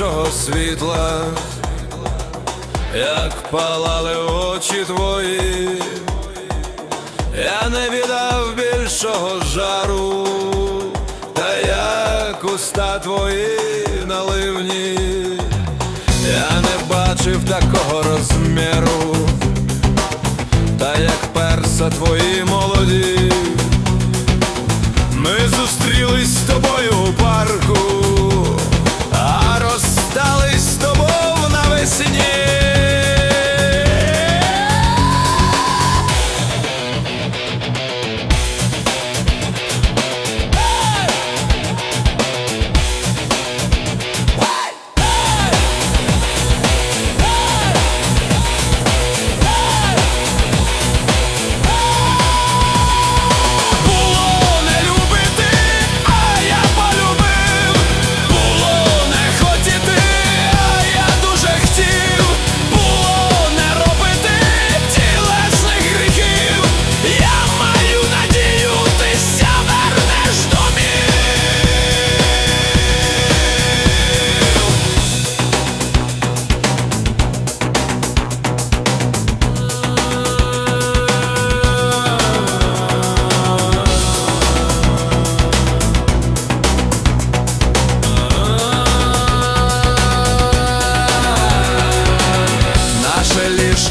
світла, як палали очі твої, я не віддав більшого жару, та як уста твої наливні, я не бачив такого розміру, та як перса твої молоді. Ми зустрілись з тобою у парку,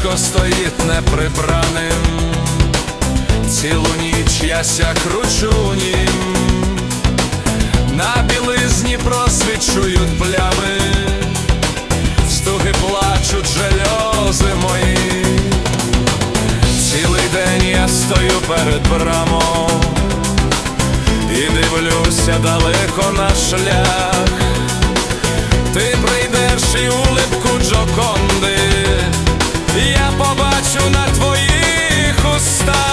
ліжко стоїть неприбраним, цілу ніч я ся кручу нім, на білизні просвічують плями, стуги плачуть жельози мої, цілий день я стою перед брамом і дивлюся далеко на шлях. Ти прийдеш і улипку Джоконди, я побачу на твоїх устах.